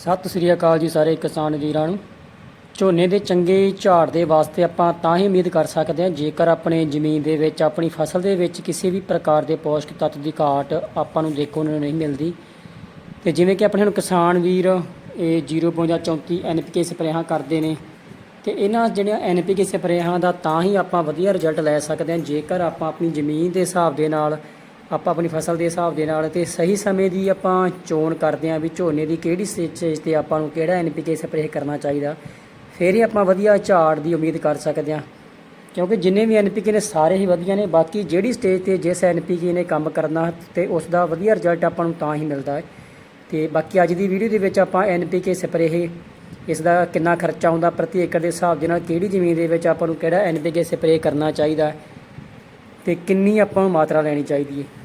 ਸਤਿ ਸ੍ਰੀ ਅਕਾਲ ਜੀ ਸਾਰੇ ਕਿਸਾਨ ਵੀਰਾਂ ਨੂੰ। ਝੋਨੇ ਦੇ ਚੰਗੇ ਝਾੜ ਦੇ ਵਾਸਤੇ ਆਪਾਂ ਤਾਂ ਹੀ ਉਮੀਦ ਕਰ ਸਕਦੇ ਹਾਂ, ਜੇਕਰ ਆਪਣੇ ਜ਼ਮੀਨ ਦੇ ਵਿੱਚ, ਆਪਣੀ ਫਸਲ ਦੇ ਵਿੱਚ ਕਿਸੇ ਵੀ ਪ੍ਰਕਾਰ ਦੇ ਪੌਸ਼ਟਿਕ ਤੱਤ ਦੀ ਘਾਟ ਆਪਾਂ ਨੂੰ ਦੇਖਣ ਨੂੰ ਨਹੀਂ ਮਿਲਦੀ। ਤੇ ਜਿਵੇਂ ਕਿ ਆਪਣੇ ਹੁਣ ਕਿਸਾਨ ਵੀਰ, ਇਹ 0.34 ਐਨਪੀਕੇ ਸਪਰੇਹਾਂ ਕਰਦੇ ਨੇ। ਤੇ ਇਹਨਾਂ ਜਿਹੜੀਆਂ ਐਨਪੀਕੇ ਸਪਰੇਹਾਂ ਦਾ ਤਾਂ ਹੀ ਆਪਾਂ ਵਧੀਆ ਰਿਜ਼ਲਟ ਲੈ ਸਕਦੇ ਹਾਂ, ਜੇਕਰ ਆਪਾਂ ਆਪਣੀ ਜ਼ਮੀਨ ਦੇ ਹਿਸਾਬ ਦੇ ਨਾਲ ਆਪਾਂ ਆਪਣੀ ਫਸਲ ਦੇ ਹਿਸਾਬ ਦੇ ਨਾਲ ਤੇ ਸਹੀ ਸਮੇਂ ਦੀ ਆਪਾਂ ਚੋਣ ਕਰਦੇ ਹਾਂ ਵੀ ਝੋਨੇ ਦੀ ਕਿਹੜੀ ਸਟੇਜ ਤੇ ਆਪਾਂ ਨੂੰ ਕਿਹੜਾ ਐਨਪੀਕੇ ਸਪਰੇਅ ਕਰਨਾ ਚਾਹੀਦਾ। ਫਿਰ ਹੀ ਆਪਾਂ ਵਧੀਆ ਝਾੜ ਦੀ ਉਮੀਦ ਕਰ ਸਕਦੇ ਹਾਂ। ਕਿਉਂਕਿ ਜਿੰਨੇ ਵੀ ਐਨਪੀਕੇ ਨੇ ਸਾਰੇ ਹੀ ਵਧੀਆ ਨੇ, ਬਾਕੀ ਜਿਹੜੀ ਸਟੇਜ ਤੇ ਜਿਸ ਐਨਪੀਕੇ ਨੇ ਕੰਮ ਕਰਨਾ ਤੇ ਉਸ ਦਾ ਵਧੀਆ ਰਿਜ਼ਲਟ ਆਪਾਂ ਨੂੰ ਤਾਂ ਹੀ ਮਿਲਦਾ ਹੈ। ਤੇ ਬਾਕੀ ਅੱਜ ਦੀ ਵੀਡੀਓ ਦੇ ਵਿੱਚ ਆਪਾਂ ਐਨਪੀਕੇ ਸਪਰੇਅ ਇਸ ਦਾ ਕਿੰਨਾ ਖਰਚਾ ਹੁੰਦਾ ਪ੍ਰਤੀ ਏਕੜ ਦੇ ਹਿਸਾਬ ਦੇ ਨਾਲ ਕਿਹੜੀ ਜ਼ਮੀਨ ਦੇ ਵਿੱਚ ਆਪਾਂ ਨੂੰ ਕਿਹੜਾ ਐਨਪੀਕੇ ਸਪਰੇਅ ਕਰਨਾ ਚਾਹੀਦਾ ਹੈ ਤੇ ਕਿੰਨੀ ਆਪਾਂ ਨੂੰ ਮਾਤਰਾ ਲੈਣੀ ਚਾਹੀਦੀ ਹੈ।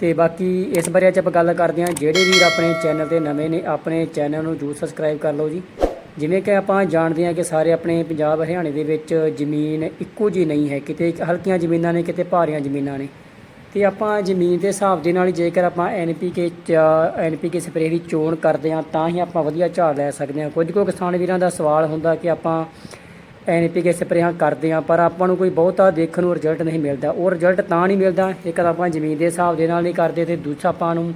ਤੇ ਬਾਕੀ ਇਸ ਬਾਰੇ ਅੱਜ ਆਪਾਂ ਗੱਲ ਕਰਦੇ ਹਾਂ। ਜਿਹੜੇ ਵੀਰ ਆਪਣੇ ਚੈਨਲ ਤੇ ਨਵੇਂ ਨੇ, ਆਪਣੇ ਚੈਨਲ ਨੂੰ ਜਰੂਰ ਸਬਸਕ੍ਰਾਈਬ ਕਰ ਲਓ ਜੀ। ਜਿਵੇਂ ਕਿ ਆਪਾਂ ਜਾਣਦੇ ਹਾਂ ਕਿ ਸਾਰੇ ਆਪਣੇ ਪੰਜਾਬ ਹਰਿਆਣੇ ਦੇ ਵਿੱਚ ਜ਼ਮੀਨ ਇੱਕੋ ਜੀ ਨਹੀਂ ਹੈ। ਕਿਤੇ ਹਲਕੀਆਂ ਜ਼ਮੀਨਾਂ ਨੇ, ਕਿਤੇ ਭਾਰੀਆਂ ਜ਼ਮੀਨਾਂ ਨੇ। ਤੇ ਆਪਾਂ ਜ਼ਮੀਨ ਦੇ ਹਿਸਾਬ ਦੇ ਨਾਲ ਹੀ ਜੇਕਰ ਆਪਾਂ ਐਨਪੀਕੇ ਐਨਪੀਕੇ ਸਪਰੇਅ ਦੀ ਚੋਣ ਕਰਦੇ ਹਾਂ, ਤਾਂ ਹੀ ਆਪਾਂ ਵਧੀਆ ਝਾੜ ਲੈ ਸਕਦੇ ਹਾਂ। ਕੁਝ ਕੁ ਕਿਸਾਨ ਵੀਰਾਂ ਦਾ ਸਵਾਲ ਹੁੰਦਾ ਕਿ ਆਪਾਂ ਐਨਪੀਕੇ ਸਪਰੇਹਾਂ ਕਰਦੇ ਹਾਂ, ਪਰ ਆਪਾਂ ਨੂੰ ਕੋਈ ਬਹੁਤਾ ਦੇਖਣ ਨੂੰ ਰਿਜ਼ਲਟ ਨਹੀਂ ਮਿਲਦਾ। ਉਹ ਰਿਜ਼ਲਟ ਤਾਂ ਨਹੀਂ ਮਿਲਦਾ, ਇੱਕ ਤਾਂ ਆਪਾਂ ਜ਼ਮੀਨ ਦੇ ਹਿਸਾਬ ਦੇ ਨਾਲ ਨਹੀਂ ਕਰਦੇ ਤੇ ਦੂਜਾ ਆਪਾਂ ਨੂੰ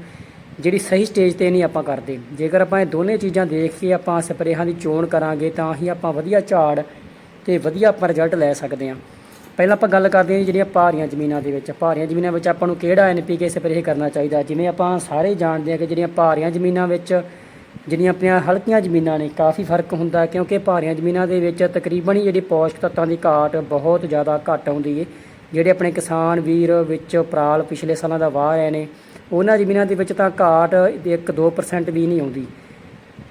ਜਿਹੜੀ ਸਹੀ ਸਟੇਜ ਤੇ ਨਹੀਂ ਆਪਾਂ ਕਰਦੇ। ਜੇਕਰ ਆਪਾਂ ਇਹ ਦੋਨੇ ਚੀਜ਼ਾਂ ਦੇਖ ਕੇ ਆਪਾਂ ਸਪਰੇਹਾਂ ਦੀ ਚੋਣ ਕਰਾਂਗੇ, ਤਾਂ ਹੀ ਆਪਾਂ ਵਧੀਆ ਝਾੜ ਤੇ ਵਧੀਆ ਆਪਾਂ ਰਿਜ਼ਲਟ ਲੈ ਸਕਦੇ ਹਾਂ। ਪਹਿਲਾਂ ਆਪਾਂ ਗੱਲ ਕਰਦੇ ਹਾਂ ਜੀ ਜਿਹੜੀਆਂ ਭਾਰੀਆਂ ਜ਼ਮੀਨਾਂ ਦੇ ਵਿੱਚ। ਭਾਰੀਆਂ ਜ਼ਮੀਨਾਂ ਵਿੱਚ ਆਪਾਂ ਨੂੰ ਕਿਹੜਾ ਐਨਪੀਕੇ ਸਪਰੇਅ ਕਰਨਾ ਚਾਹੀਦਾ? ਜਿਵੇਂ ਆਪਾਂ ਸਾਰੇ ਜਾਣਦੇ ਹਾਂ ਕਿ ਜਿਹੜੀਆਂ ਭਾਰੀਆਂ ਜ਼ਮੀਨਾਂ ਵਿੱਚ ਜਿਹੜੀਆਂ ਆਪਣੀਆਂ ਹਲਕੀਆਂ ਜ਼ਮੀਨਾਂ ਨੇ, ਕਾਫੀ ਫ਼ਰਕ ਹੁੰਦਾ ਕਿਉਂਕਿ ਭਾਰੀਆਂ ਜ਼ਮੀਨਾਂ ਦੇ ਵਿੱਚ ਤਕਰੀਬਨ ਹੀ ਜਿਹੜੀ ਪੌਸ਼ਟਿਕ ਤੱਤਾਂ ਦੀ ਘਾਟ ਬਹੁਤ ਜ਼ਿਆਦਾ ਘੱਟ ਆਉਂਦੀ ਹੈ ਜਿਹੜੇ ਆਪਣੇ ਕਿਸਾਨ ਵੀਰ ਵਿੱਚ ਉਪਰਾਲ ਪਿਛਲੇ ਸਾਲਾਂ ਦਾ ਵਾਹ ਰਹੇ ਨੇ, ਉਹਨਾਂ ਜ਼ਮੀਨਾਂ ਦੇ ਵਿੱਚ ਤਾਂ ਘਾਟ 1-2% ਵੀ ਨਹੀਂ ਆਉਂਦੀ।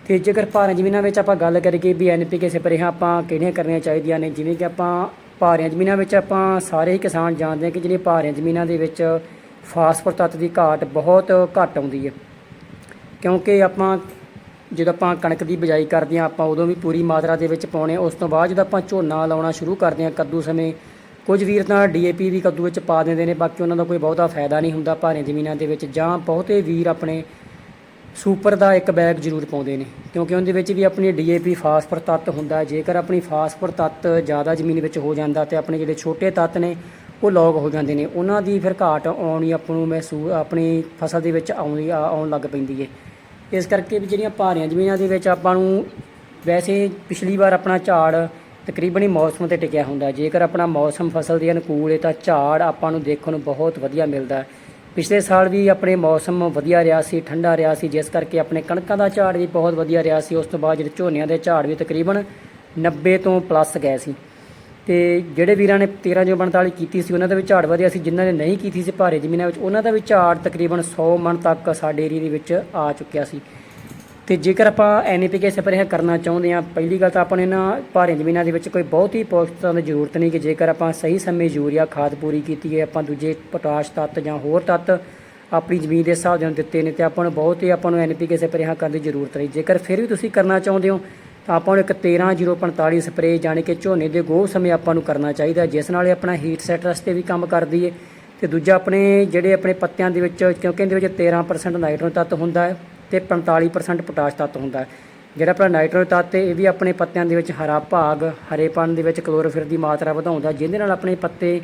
ਤੇ ਜੇਕਰ ਭਾਰੀਆਂ ਜ਼ਮੀਨਾਂ ਵਿੱਚ ਆਪਾਂ ਗੱਲ ਕਰੀਏ ਵੀ ਐਨਪੀਕੇ ਸਪਰੇਹਾਂ ਆਪਾਂ ਕਿਹੜੀਆਂ ਕਰਨੀਆਂ ਚਾਹੀਦੀਆਂ ਨੇ, ਜਿਵੇਂ ਕਿ ਆਪਾਂ ਭਾਰੀਆਂ ਜ਼ਮੀਨਾਂ ਵਿੱਚ ਆਪਾਂ ਸਾਰੇ ਹੀ ਕਿਸਾਨ ਜਾਣਦੇ ਹਾਂ ਕਿ ਜਿਹੜੀਆਂ ਭਾਰੀਆਂ ਜ਼ਮੀਨਾਂ ਦੇ ਵਿੱਚ ਫਾਸਫੋਰ ਤੱਤ ਦੀ ਘਾਟ ਬਹੁਤ ਘੱਟ ਆਉਂਦੀ ਹੈ ਕਿਉਂਕਿ ਆਪਾਂ ਜਦੋਂ ਆਪਾਂ ਕਣਕ ਦੀ ਬਿਜਾਈ ਕਰਦੇ ਹਾਂ, ਆਪਾਂ ਉਦੋਂ ਵੀ ਪੂਰੀ ਮਾਤਰਾ ਦੇ ਵਿੱਚ ਪਾਉਣੇ ਉਸ ਤੋਂ ਬਾਅਦ ਜਦੋਂ ਆਪਾਂ ਝੋਨਾ ਲਾਉਣਾ ਸ਼ੁਰੂ ਕਰਦੇ ਹਾਂ ਕੱਦੂ ਸਮੇਂ, ਕੁਝ ਵੀਰ ਤਾਂ ਡੀਏਪੀ ਵੀ ਕੱਦੂ ਵਿੱਚ ਪਾ ਦਿੰਦੇ ਨੇ, ਬਾਕੀ ਉਹਨਾਂ ਦਾ ਕੋਈ ਬਹੁਤਾ ਫਾਇਦਾ ਨਹੀਂ ਹੁੰਦਾ ਭਾਰੇ ਜ਼ਮੀਨਾਂ ਦੇ ਵਿੱਚ, ਜਾਂ ਬਹੁਤੇ ਵੀਰ ਆਪਣੇ ਸੁਪਰ ਦਾ ਇੱਕ ਬੈਗ ਜ਼ਰੂਰ ਪਾਉਂਦੇ ਨੇ, ਕਿਉਂਕਿ ਉਹਦੇ ਵਿੱਚ ਵੀ ਆਪਣੀ ਡੀਏਪੀ ਫਾਸਫਰ ਤੱਤ ਹੁੰਦਾ ਜੇਕਰ ਆਪਣੀ ਫਾਸਫਰ ਤੱਤ ਜ਼ਿਆਦਾ ਜ਼ਮੀਨ ਵਿੱਚ ਹੋ ਜਾਂਦਾ ਤੇ ਆਪਣੇ ਜਿਹੜੇ ਛੋਟੇ ਤੱਤ ਨੇ, ਉਹ ਲੌਗ ਹੋ ਜਾਂਦੇ ਨੇ। ਉਹਨਾਂ ਦੀ ਫਿਰ ਘਾਟ ਆਉਣੀ ਆਪਾਂ ਨੂੰ ਮਹਿਸੂਸ ਆਪਣੀ ਫਸਲ ਦੇ ਵਿੱਚ ਆਉਣੀ ਆਉਣ ਲੱਗ ਪੈਂਦੀ ਹੈ। ਇਸ ਕਰਕੇ ਵੀ ਜਿਹੜੀਆਂ ਭਾਰੀਆਂ ਜ਼ਮੀਨਾਂ ਦੇ ਵਿੱਚ ਆਪਾਂ ਨੂੰ ਵੈਸੇ ਪਿਛਲੀ ਵਾਰ ਆਪਣਾ ਝਾੜ ਤਕਰੀਬਨ ਹੀ ਮੌਸਮ ਤੇ ਟਿਕਿਆ ਹੁੰਦਾ ਜੇਕਰ ਆਪਣਾ ਮੌਸਮ ਫਸਲ ਦੇ ਅਨੁਕੂਲ ਹੈ ਤਾਂ ਝਾੜ ਆਪਾਂ ਨੂੰ ਦੇਖਣ ਨੂੰ ਬਹੁਤ ਵਧੀਆ ਮਿਲਦਾ ਪਿਛਲੇ ਸਾਲ ਵੀ ਆਪਣੇ ਮੌਸਮ ਵਧੀਆ ਰਿਹਾ ਸੀ, ਠੰਡਾ ਰਿਹਾ ਸੀ, ਜਿਸ ਕਰਕੇ ਆਪਣੇ ਕਣਕਾਂ ਦਾ ਝਾੜ ਵੀ ਬਹੁਤ ਵਧੀਆ ਰਿਹਾ ਸੀ। ਉਸ ਤੋਂ ਬਾਅਦ ਜਿਹੜੇ ਝੋਨਿਆਂ ਦੇ ਝਾੜ ਵੀ ਤਕਰੀਬਨ 90 ਤੋਂ ਪਲੱਸ ਗਏ ਸੀ। ਤੇ ਜਿਹੜੇ ਵੀਰਾਂ ਨੇ 13 ਜੋ 45 ਕੀਤੀ ਸੀ, ਉਹਨਾਂ ਦਾ ਵੀ ਝਾੜ ਵਧਿਆ ਸੀ, ਜਿਨ੍ਹਾਂ ਨੇ ਨਹੀਂ ਕੀਤੀ ਸੀ ਭਾਰੇ ਜ਼ਮੀਨਾਂ ਵਿੱਚ, ਉਹਨਾਂ ਦਾ ਵੀ ਝਾੜ ਤਕਰੀਬਨ 100 ਮਣ ਤੱਕ ਸਾਡੇ ਏਰੀਏ ਦੇ ਵਿੱਚ ਆ ਚੁੱਕਿਆ ਸੀ। ਤੇ ਜੇਕਰ ਆਪਾਂ ਐਨਪੀਕੇ ਸਪਰੇਅ ਕਰਨਾ ਚਾਹੁੰਦੇ ਹਾਂ, ਪਹਿਲੀ ਗੱਲ ਤਾਂ ਆਪਾਂ ਨੇ ਨਾ ਭਾਰੇ ਜ਼ਮੀਨਾਂ ਦੇ ਵਿੱਚ ਕੋਈ ਬਹੁਤੀ ਪੌਸ਼ਟਿਕਤਾ ਦੀ ਜ਼ਰੂਰਤ ਨਹੀਂ ਕਿ ਜੇਕਰ ਆਪਾਂ ਸਹੀ ਸਮੇਂ ਯੂਰੀਆ, ਖਾਦ ਪੂਰੀ ਕੀਤੀ ਹੈ, ਆਪਾਂ ਦੂਜੇ ਪੋਟਾਸ਼ ਤੱਤ ਜਾਂ ਹੋਰ ਤੱਤ ਆਪਣੀ ਜ਼ਮੀਨ ਦੇ ਹਿਸਾਬ ਨਾਲ ਦਿੱਤੇ ਨੇ, ਤੇ ਆਪਾਂ ਨੂੰ ਬਹੁਤ ਹੀ ਆਪਾਂ ਨੂੰ ਐਨਪੀਕੇ ਸਪਰੇਅ ਕਰਨ ਦੀ ਜ਼ਰੂਰਤ ਨਹੀਂ। ਜੇਕਰ ਫਿਰ ਵੀ ਤੁਸੀਂ ਕਰਨਾ ਚਾਹੁੰਦੇ ਹੋ ਤਾਂ ਆਪਾਂ ਨੂੰ ਇੱਕ 13045 ਸਪਰੇਅ ਜਾਣੀ ਕਿ ਝੋਨੇ ਦੇ ਗੋਹ ਸਮੇਂ ਆਪਾਂ ਨੂੰ ਕਰਨਾ ਚਾਹੀਦਾ, ਜਿਸ ਨਾਲ ਇਹ ਆਪਣਾ ਹੀਟ ਸੈਟ ਰਸਤੇ ਵੀ ਕੰਮ ਕਰਦੀ ਹੈ ਤੇ ਦੂਜਾ ਆਪਣੇ ਜਿਹੜੇ ਆਪਣੇ ਪੱਤਿਆਂ ਦੇ ਵਿੱਚ, ਕਿਉਂਕਿ ਇਹਦੇ ਵਿੱਚ 13% ਨਾਈਟ੍ਰੋਜਨ ਤੱਤ ਹੁੰਦਾ ਹੈ ਤੇ 45% ਪੋਟਾਸ਼ ਤੱਤ ਹੁੰਦਾ ਹੈ। ਜਿਹੜਾ ਆਪਣਾ ਨਾਈਟ੍ਰੋਜਨ ਤੱਤ ਇਹ ਵੀ ਆਪਣੇ ਪੱਤਿਆਂ ਦੇ ਵਿੱਚ ਹਰਾ ਭਾਗ ਹਰੇਪਣ ਦੇ ਵਿੱਚ ਕਲੋਰੋਫਿਲ ਦੀ ਮਾਤਰਾ ਵਧਾਉਂਦਾ, ਜਿਹਦੇ ਨਾਲ ਆਪਣੇ ਪੱਤੇ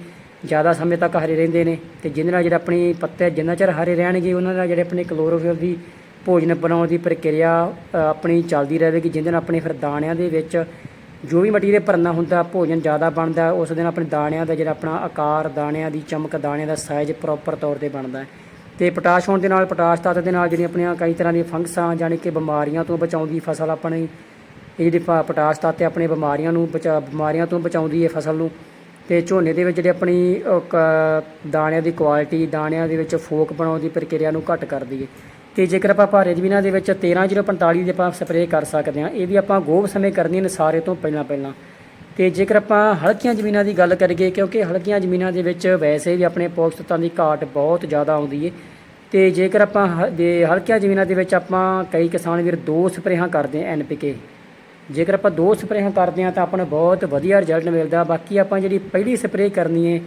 ਜ਼ਿਆਦਾ ਸਮੇਂ ਤੱਕ ਹਰੇ ਰਹਿੰਦੇ ਨੇ। ਤੇ ਜਿਹਦੇ ਨਾਲ ਜਿਹੜਾ ਆਪਣੇ ਪੱਤੇ ਜਿੰਨਾ ਚਿਰ ਹਰੇ ਰਹਿਣਗੇ, ਉਹਨਾਂ ਨਾਲ ਜਿਹੜੇ ਆਪਣੇ ਕਲੋਰੋਫਿਲ ਦੀ ਭੋਜਨ ਬਣਾਉਣ ਦੀ ਪ੍ਰਕਿਰਿਆ ਆਪਣੀ ਚੱਲਦੀ ਰਹੇਗੀ, ਜਿਹਦੇ ਨਾਲ ਆਪਣੇ ਫਿਰ ਦਾਣਿਆਂ ਦੇ ਵਿੱਚ ਜੋ ਵੀ ਮਟੀਰੀਅਲ ਭਰਨਾ ਹੁੰਦਾ, ਭੋਜਨ ਜ਼ਿਆਦਾ ਬਣਦਾ, ਉਸ ਦਿਨ ਆਪਣੇ ਦਾਣਿਆਂ ਦਾ ਜਿਹੜਾ ਆਪਣਾ ਆਕਾਰ, ਦਾਣਿਆਂ ਦੀ ਚਮਕ, ਦਾਣਿਆਂ ਦਾ ਸਾਈਜ਼ ਪ੍ਰੋਪਰ ਤੌਰ ਤੇ ਬਣਦਾ ਹੈ। ਤੇ ਪੋਟਾਸ਼ ਹੋਣ ਦੇ ਨਾਲ, ਪੋਟਾਸ਼ ਤੱਤ ਦੇ ਨਾਲ ਜਿਹੜੀਆਂ ਆਪਣੀਆਂ ਕਈ ਤਰ੍ਹਾਂ ਦੀਆਂ ਫੰਗਸਾਂ, ਜਾਣੀ ਕਿ ਬਿਮਾਰੀਆਂ ਤੋਂ ਬਚਾਉਂਦੀ ਫਸਲ ਆਪਣੀ, ਇਹ ਜਿਹੜੀ ਪ- ਪੋਟਾਸ਼ ਤੱਤ ਹੈ, ਆਪਣੇ ਬਿਮਾਰੀਆਂ ਨੂੰ ਬਚਾ, ਬਿਮਾਰੀਆਂ ਤੋਂ ਬਚਾਉਂਦੀ ਹੈ ਫਸਲ ਨੂੰ। ਤੇ ਝੋਨੇ ਦੇ ਵਿੱਚ ਜਿਹੜੀ ਆਪਣੀ ਕ- ਦਾਣਿਆਂ ਦੀ ਕੁਆਲਿਟੀ ਦਾਣਿਆਂ ਦੇ ਵਿੱਚ ਫੋਕ ਬਣਾਉਣ ਦੀ ਪ੍ਰਕਿਰਿਆ ਨੂੰ ਘੱਟ ਕਰਦੀ ਹੈ। ਤੇ ਜੇਕਰ ਆਪਾਂ ਭਾਰੇ ਜ਼ਮੀਨਾਂ ਦੇ ਵਿੱਚ 13045 ਦੇ ਆਪਾਂ ਸਪਰੇਅ ਕਰ ਸਕਦੇ ਹਾਂ, ਇਹ ਵੀ ਆਪਾਂ ਗੋਭ ਸਮੇਂ ਕਰਨੀ ਹੈ ਸਾਰੇ ਤੋਂ ਪਹਿਲਾਂ ਪਹਿਲਾਂ। ਤੇ ਜੇਕਰ ਆਪਾਂ ਹਲਕੀਆਂ ਜ਼ਮੀਨਾਂ ਦੀ ਗੱਲ ਕਰੀਏ, ਕਿਉਂਕਿ ਹਲਕੀਆਂ ਜ਼ਮੀਨਾਂ ਦੇ ਵਿੱਚ ਵੈਸੇ ਵੀ ਆਪਣੇ ਪੌਸ਼ਟਿਕ ਤੱਤਾਂ ਦੀ ਘਾਟ ਬਹੁਤ ਜ਼ਿਆਦਾ ਆਉਂਦੀ ਹੈ ਤੇ ਜੇਕਰ ਆਪਾਂ ਹਲਕੀਆਂ ਜ਼ਮੀਨਾਂ ਦੇ ਵਿੱਚ ਆਪਾਂ ਕਈ ਕਿਸਾਨ ਵੀਰ ਦੋ ਸਪਰੇਹਾਂ ਕਰਦੇ ਆ ਐਨਪੀਕੇ ਜੇਕਰ ਆਪਾਂ ਦੋ ਸਪਰੇਹਾਂ ਕਰਦੇ ਹਾਂ ਤਾਂ ਆਪਾਂ ਨੂੰ ਬਹੁਤ ਵਧੀਆ ਰਿਜ਼ਲਟ ਮਿਲਦਾ। ਬਾਕੀ ਆਪਾਂ ਜਿਹੜੀ ਪਹਿਲੀ ਸਪਰੇਅ ਕਰਨੀ ਹੈ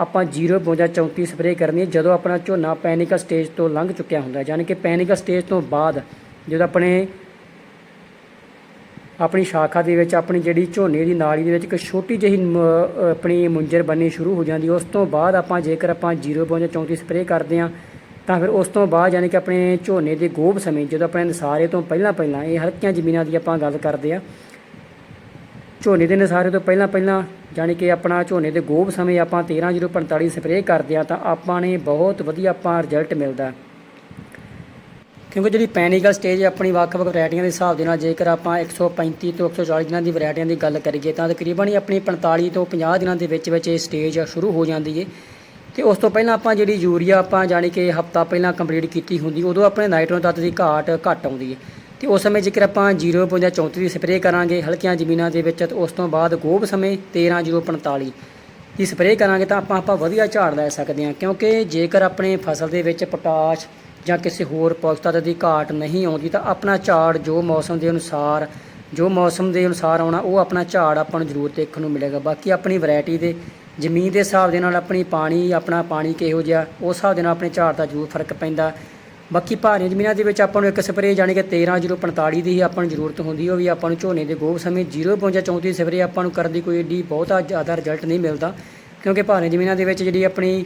ਆਪਾਂ 0.34 ਸਪਰੇਅ ਕਰਨੀ ਹੈ, ਜਦੋਂ ਆਪਣਾ ਝੋਨਾ ਪੈਨਿਕਲ ਸਟੇਜ ਤੋਂ ਲੰਘ ਚੁੱਕਿਆ ਹੁੰਦਾ ਯਾਨੀ ਕਿ ਪੈਨਿਕਲ ਸਟੇਜ ਤੋਂ ਬਾਅਦ ਜਦੋਂ ਆਪਣੇ ਆਪਣੀ ਸ਼ਾਖਾ ਦੇ ਵਿੱਚ ਆਪਣੀ ਜਿਹੜੀ ਝੋਨੇ ਦੀ ਨਾਲੀ ਦੇ ਵਿੱਚ ਇੱਕ ਛੋਟੀ ਜਿਹੀ ਮ- ਆਪਣੀ ਮੁੰਜਰ ਬਣਨੀ ਸ਼ੁਰੂ ਹੋ ਜਾਂਦੀ ਉਸ ਤੋਂ ਬਾਅਦ ਆਪਾਂ ਜੇਕਰ ਆਪਾਂ 0.34 ਸਪਰੇਅ ਕਰਦੇ ਹਾਂ, ਤਾਂ ਫਿਰ ਉਸ ਤੋਂ ਬਾਅਦ ਯਾਨੀ ਕਿ ਆਪਣੇ ਝੋਨੇ ਦੇ ਗੋਭ ਸਮੇਂ, ਜਦੋਂ ਆਪਣੇ ਨਸਾਰੇ ਤੋਂ ਪਹਿਲਾਂ ਪਹਿਲਾਂ ਇਹ ਹਲਕੀਆਂ ਜ਼ਮੀਨਾਂ ਦੀ ਆਪਾਂ ਗੱਲ ਕਰਦੇ ਆ ਝੋਨੇ ਦੇ ਨਸਾਰੇ ਤੋਂ ਪਹਿਲਾਂ ਪਹਿਲਾਂ ਯਾਨੀ ਕਿ ਆਪਣਾ ਝੋਨੇ ਦੇ ਗੋਭ ਸਮੇਂ ਆਪਾਂ 13045 ਸਪਰੇਅ ਕਰਦੇ ਆ ਤਾਂ ਆਪਾਂ ਨੇ ਬਹੁਤ ਵਧੀਆ ਆਪਾਂ ਰਿਜ਼ਲਟ ਮਿਲਦਾ ਕਿਉਂਕਿ ਜਿਹੜੀ ਪੈਨੀਕਲ ਸਟੇਜ ਹੈ, ਆਪਣੀ ਵੱਖ-ਵੱਖ ਵੈਰਾਈਟੀਆਂ ਦੇ ਹਿਸਾਬ ਦੇ ਨਾਲ ਜੇਕਰ ਆਪਾਂ 135 ਤੋਂ 140 ਦਿਨਾਂ ਦੀ ਵੈਰਾਈਟੀਆਂ ਦੀ ਗੱਲ ਕਰੀਏ ਤਾਂ ਤਕਰੀਬਨ ਹੀ ਆਪਣੀ 45 ਤੋਂ 50 ਦਿਨਾਂ ਦੇ ਵਿੱਚ ਵਿੱਚ ਇਹ ਸਟੇਜ ਸ਼ੁਰੂ ਹੋ ਜਾਂਦੀ ਹੈ ਤੇ ਉਸ ਤੋਂ ਪਹਿਲਾਂ ਆਪਾਂ ਜਿਹੜੀ ਯੂਰੀਆ ਆਪਾਂ ਜਾਣੀ ਕਿ ਹਫਤਾ ਪਹਿਲਾਂ ਕੰਪਲੀਟ ਕੀਤੀ ਹੁੰਦੀ, ਉਦੋਂ ਆਪਣੇ ਨਾਈਟ੍ਰੋਜਨ ਤੱਤ ਦੀ ਘਾਟ ਘੱਟ ਆਉਂਦੀ ਹੈ ਤੇ ਉਸ ਸਮੇਂ ਜੇਕਰ ਆਪਾਂ 0.34 ਦੀ ਸਪਰੇਅ ਕਰਾਂਗੇ, ਹਲਕੀਆਂ ਜ਼ਮੀਨਾਂ ਦੇ ਵਿੱਚ, ਤੇ ਉਸ ਤੋਂ ਬਾਅਦ ਗੋਭ ਸਮੇਂ 13045 ਦੀ ਸਪਰੇਅ ਕਰਾਂਗੇ, ਤਾਂ ਆਪਾਂ ਆਪਾਂ ਵਧੀਆ ਝਾੜ ਲੈ ਸਕਦੇ ਹਾਂ। ਕਿਉਂਕਿ ਜੇਕਰ ਆਪਣੇ ਫਸਲ ਦੇ ਵਿੱਚ ਪੋਟਾਸ਼ ਜਾਂ ਕਿਸੇ ਹੋਰ ਪੌਸ਼ਟਿਕ ਤੱਤ ਦੀ ਘਾਟ ਨਹੀਂ ਆਉਂਦੀ, ਤਾਂ ਆਪਣਾ ਝਾੜ ਜੋ ਮੌਸਮ ਦੇ ਅਨੁਸਾਰ ਜੋ ਮੌਸਮ ਦੇ ਅਨੁਸਾਰ ਆਉਣਾ, ਉਹ ਆਪਣਾ ਝਾੜ ਆਪਾਂ ਨੂੰ ਜ਼ਰੂਰ ਦੇਖਣ ਨੂੰ ਮਿਲੇਗਾ। ਬਾਕੀ ਆਪਣੀ ਵੈਰਾਈਟੀ ਦੇ ਜ਼ਮੀਨ ਦੇ ਹਿਸਾਬ ਦੇ ਨਾਲ ਆਪਣੀ ਪਾਣੀ, ਆਪਣਾ ਪਾਣੀ ਕਿਹੋ ਜਿਹਾ, ਉਸ ਹਿਸਾਬ ਦੇ ਨਾਲ ਆਪਣੇ ਝਾੜ ਦਾ ਜ਼ਰੂਰ ਫ਼ਰਕ ਪੈਂਦਾ। ਬਾਕੀ ਭਾਰੀਆਂ ਜ਼ਮੀਨਾਂ ਦੇ ਵਿੱਚ ਆਪਾਂ ਨੂੰ ਇੱਕ ਸਪਰੇਅ ਜਾਣੀ ਕਿ 13045 ਦੀ ਹੀ ਆਪਾਂ ਨੂੰ ਜ਼ਰੂਰਤ ਹੁੰਦੀ ਉਹ ਵੀ ਆਪਾਂ ਨੂੰ ਝੋਨੇ ਦੇ ਗੋਭ ਸਮੇਂ 0.34 ਸਪਰੇਅ ਆਪਾਂ ਨੂੰ ਕਰਨ ਦੀ ਕੋਈ ਏਡੀ ਬਹੁਤਾ ਜ਼ਿਆਦਾ ਰਿਜ਼ਲਟ ਨਹੀਂ ਮਿਲਦਾ, ਕਿਉਂਕਿ ਭਾਰੀਆਂ ਜ਼ਮੀਨਾਂ ਦੇ ਵਿੱਚ ਜਿਹੜੀ ਆਪਣੀ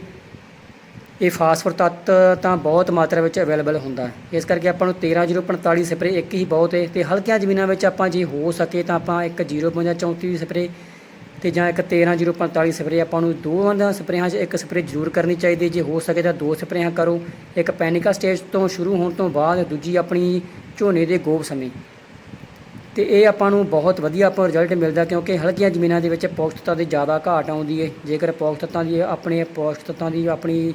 ਇਹ ਫਾਸਫੋਰ ਤੱਤ ਤਾਂ ਬਹੁਤ ਮਾਤਰਾ ਵਿੱਚ ਅਵੇਲੇਬਲ ਹੁੰਦਾ ਹੈ। ਇਸ ਕਰਕੇ ਆਪਾਂ ਨੂੰ 13045 ਸਪਰੇਅ ਇੱਕ ਹੀ ਬਹੁਤ ਹੈ, ਤੇ ਹਲਕੀਆਂ ਜ਼ਮੀਨਾਂ ਵਿੱਚ ਆਪਾਂ ਜੇ ਹੋ ਸਕੇ ਤਾਂ ਆਪਾਂ ਇੱਕ 0.34 ਦੀ ਸਪਰੇਅ ਤੇ ਜਾਂ ਇੱਕ 13045 ਸਪਰੇਅ ਆਪਾਂ ਨੂੰ ਦੋਵਾਂ ਦਾ ਸਪਰੇਹਾਂ 'ਚ ਇੱਕ ਸਪਰੇਅ ਜ਼ਰੂਰ ਕਰਨੀ ਚਾਹੀਦੀ ਜੇ ਹੋ ਸਕੇ ਤਾਂ ਦੋ ਸਪਰੇਹਾਂ ਕਰੋ। ਇੱਕ ਪੈਨਿਕਾ ਸਟੇਜ ਤੋਂ ਸ਼ੁਰੂ ਹੋਣ ਤੋਂ ਬਾਅਦ ਦੂਜੀ ਆਪਣੀ ਝੋਨੇ ਦੇ ਗੋਭ ਸਮੇਂ ਤੇ ਇਹ ਆਪਾਂ ਨੂੰ ਬਹੁਤ ਵਧੀਆ ਆਪਾਂ ਰਿਜ਼ਲਟ ਮਿਲਦਾ ਕਿਉਂਕਿ ਹਲਕੀਆਂ ਜ਼ਮੀਨਾਂ ਦੇ ਵਿੱਚ ਪੌਸ਼ਟਿਕ ਤੱਤਾਂ ਦੀ ਜ਼ਿਆਦਾ ਘਾਟ ਆਉਂਦੀ ਹੈ। ਜੇਕਰ ਪੌਸ਼ਟਿਕ ਤੱਤਾਂ ਦੀ ਆਪਣੇ ਪੌਸ਼ਟਿਕ ਤੱਤਾਂ ਦੀ ਆਪਣੀ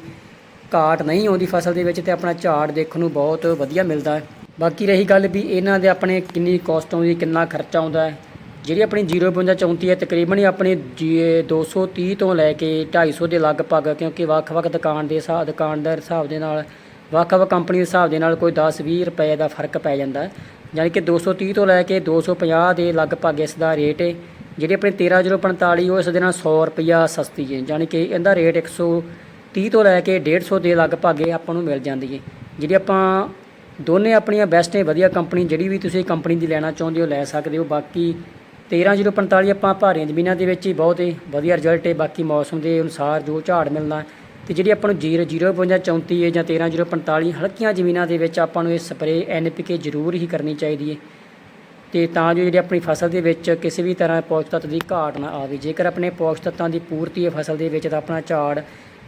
ਘਾਟ ਨਹੀਂ ਆਉਂਦੀ ਫਸਲ ਦੇ ਵਿੱਚ ਤੇ ਆਪਣਾ ਝਾੜ ਦੇਖਣ ਨੂੰ ਬਹੁਤ ਵਧੀਆ ਮਿਲਦਾ ਹੈ। ਬਾਕੀ ਰਹੀ ਗੱਲ ਵੀ ਇਹਨਾਂ ਦੇ ਆਪਣੇ ਕਿੰਨੀ ਕਾਸਟ ਆਉਂਦੀ, ਕਿੰਨਾ ਖਰਚਾ ਆਉਂਦਾ ਹੈ। ਜਿਹੜੀ ਆਪਣੀ 0.34 ਹੈ, ਤਕਰੀਬਨ ਹੀ ਆਪਣੇ ਜੀ- 230 ਤੋਂ ਲੈ ਕੇ 250 ਦੇ ਲਗਭਗ, ਕਿਉਂਕਿ ਵੱਖ-ਵੱਖ ਦੁਕਾਨ ਦੇ ਹਿਸਾਬ, ਦੁਕਾਨਦਾਰ ਹਿਸਾਬ ਦੇ ਨਾਲ, ਵੱਖ-ਵੱਖ ਕੰਪਨੀ ਦੇ ਹਿਸਾਬ ਦੇ ਨਾਲ ਕੋਈ 10-20 ਰੁਪਏ ਦਾ ਫ਼ਰਕ ਪੈ ਜਾਂਦਾ ਹੈ। ਯਾਨੀ ਕਿ 230 ਤੋਂ ਲੈ ਕੇ 250 ਦੇ ਲਗਭਗ ਇਸ ਦਾ ਰੇਟ ਹੈ। ਜਿਹੜੀ ਆਪਣੀ 13045 ਉਹ ਇਸ ਦੇ ਨਾਲ 100 ਰੁਪਿਆ ਸਸਤੀ ਹੈ। ਯਾਨੀ ਕਿ ਇਹਦਾ ਰੇਟ 130 ਤੋਂ ਲੈ ਕੇ 150 ਦੇ ਲਗਭਗ ਆਪਾਂ ਨੂੰ ਮਿਲ ਜਾਂਦੀ ਹੈ। ਜਿਹੜੀ ਆਪਾਂ ਦੋਨੇ ਆਪਣੀਆਂ ਬੈਸਟ ਹੈ, ਵਧੀਆ ਕੰਪਨੀ, ਜਿਹੜੀ ਵੀ ਤੁਸੀਂ ਕੰਪਨੀ ਦੀ ਲੈਣਾ ਚਾਹੁੰਦੇ ਹੋ, ਲੈ ਸਕਦੇ ਹੋ। ਬਾਕੀ 13045 ਆਪਾਂ ਭਾਰੀਆਂ ਜ਼ਮੀਨਾਂ ਦੇ ਵਿੱਚ ਹੀ ਬਹੁਤ ਹੀ ਵਧੀਆ ਰਿਜ਼ਲਟ ਹੈ। ਬਾਕੀ ਮੌਸਮ ਦੇ ਅਨੁਸਾਰ ਜੋ ਝਾੜ ਮਿਲਣਾ ਹੈ ਤੇ ਜਿਹੜੀ ਆਪਾਂ ਨੂੰ 0 0.34 ਹੈ ਜਾਂ 13045 ਹਲਕੀਆਂ ਜ਼ਮੀਨਾਂ ਦੇ ਵਿੱਚ ਆਪਾਂ ਨੂੰ ਇਹ ਸਪਰੇਅ ਐਨਪੀਕੇ ਜ਼ਰੂਰ ਹੀ ਕਰਨੀ ਚਾਹੀਦੀ ਹੈ। ਤੇ ਤਾਂ ਜੋ ਜਿਹੜੀ ਆਪਣੀ ਫਸਲ ਦੇ ਵਿੱਚ ਕਿਸੇ ਵੀ ਤਰ੍ਹਾਂ ਪੌਸ਼ਟਿਕ ਤੱਤ ਦੀ ਘਾਟ ਨਾ ਆਵੇ, ਜੇਕਰ ਆਪਣੇ ਪੌਸ਼ਟਿਕ ਤੱਤਾਂ ਦੀ ਪੂਰਤੀ ਹੈ ਫਸਲ ਦੇ ਵਿੱਚ ਤਾਂ ਆਪਣਾ ਝਾੜ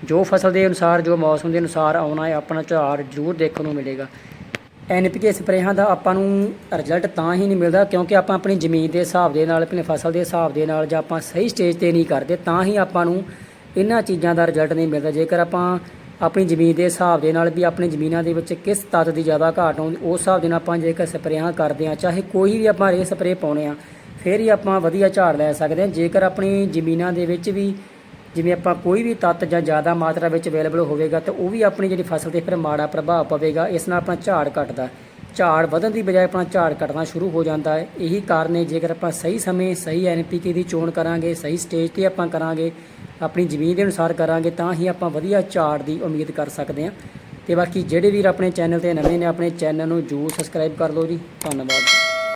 ਜੋ ਫਸਲ ਦੇ ਅਨੁਸਾਰ, ਜੋ ਮੌਸਮ ਦੇ ਅਨੁਸਾਰ ਆਉਣਾ ਹੈ, ਆਪਣਾ ਝਾੜ ਜ਼ਰੂਰ ਦੇਖਣ ਨੂੰ ਮਿਲੇਗਾ। ਐਨਪੀਕੇ ਸਪਰੇਹਾਂ ਦਾ ਆਪਾਂ ਨੂੰ ਰਿਜ਼ਲਟ ਤਾਂ ਹੀ ਨਹੀਂ ਮਿਲਦਾ ਕਿਉਂਕਿ ਆਪਾਂ ਆਪਣੀ ਜ਼ਮੀਨ ਦੇ ਹਿਸਾਬ ਦੇ ਨਾਲ, ਆਪਣੀ ਫਸਲ ਦੇ ਹਿਸਾਬ ਦੇ ਨਾਲ ਜਾਂ ਆਪਾਂ ਸਹੀ ਸਟੇਜ ਤੇ ਨਹੀਂ ਕਰਦੇ, ਤਾਂ ਹੀ ਆਪਾਂ ਨੂੰ ਇਹਨਾਂ ਚੀਜ਼ਾਂ ਦਾ ਰਿਜ਼ਲਟ ਨਹੀਂ ਮਿਲਦਾ। ਜੇਕਰ ਆਪਾਂ ਆਪਣੀ ਜ਼ਮੀਨ ਦੇ ਹਿਸਾਬ ਦੇ ਨਾਲ ਵੀ ਆਪਣੀ ਜ਼ਮੀਨਾਂ ਦੇ ਵਿੱਚ ਕਿਸ ਤੱਤ ਦੀ ਜ਼ਿਆਦਾ ਘਾਟ ਆਉਂਦੀ, ਉਸ ਹਿਸਾਬ ਦੇ ਨਾਲ ਆਪਾਂ ਜੇਕਰ ਸਪਰੇਹਾਂ ਕਰਦੇ ਹਾਂ, ਚਾਹੇ ਕੋਈ ਵੀ ਆਪਾਂ ਰੇ ਸਪਰੇਅ ਪਾਉਣੇ ਆ ਫਿਰ ਹੀ ਆਪਾਂ ਵਧੀਆ ਝਾੜ ਲੈ ਸਕਦੇ ਹਾਂ। ਜੇਕਰ ਆਪਣੀ ਜ਼ਮੀਨਾਂ ਦੇ ਵਿੱਚ ਵੀ ਜਿਵੇਂ ਆਪਾਂ ਕੋਈ ਵੀ ਤੱਤ ਜਾਂ ਜ਼ਿਆਦਾ ਮਾਤਰਾ ਵਿੱਚ ਅਵੇਲੇਬਲ ਹੋਵੇਗਾ ਤਾਂ ਉਹ ਵੀ ਆਪਣੀ ਜਿਹੜੀ ਫਸਲ ਤੇ ਫਿਰ ਮਾੜਾ ਪ੍ਰਭਾਵ ਪਵੇਗਾ, ਇਸ ਨਾਲ ਆਪਣਾ ਝਾੜ ਘਟਦਾ ਝਾੜ ਵਧਣ ਦੀ ਬਜਾਏ ਆਪਣਾ ਝਾੜ ਘਟਣਾ ਸ਼ੁਰੂ ਹੋ ਜਾਂਦਾ ਹੈ। ਇਹੀ ਕਾਰਨ ਹੈ, ਜੇਕਰ ਆਪਾਂ ਸਹੀ ਸਮੇਂ ਸਹੀ ਐਨਪੀਕੇ ਦੀ ਚੋਣ ਕਰਾਂਗੇ, ਸਹੀ ਸਟੇਜ ਤੇ ਆਪਾਂ ਕਰਾਂਗੇ, ਆਪਣੀ ਜ਼ਮੀਨ ਦੇ ਅਨੁਸਾਰ ਕਰਾਂਗੇ, ਤਾਂ ਹੀ ਆਪਾਂ ਵਧੀਆ ਝਾੜ ਦੀ ਉਮੀਦ ਕਰ ਸਕਦੇ ਹਾਂ। ਤੇ ਬਾਕੀ ਜਿਹੜੇ ਵੀਰ ਆਪਣੇ ਚੈਨਲ ਤੇ ਨਵੇਂ ਨੇ, ਆਪਣੇ ਚੈਨਲ ਨੂੰ ਜਰੂਰ ਸਬਸਕ੍ਰਾਈਬ ਕਰ ਲਓ ਜੀ। ਧੰਨਵਾਦ।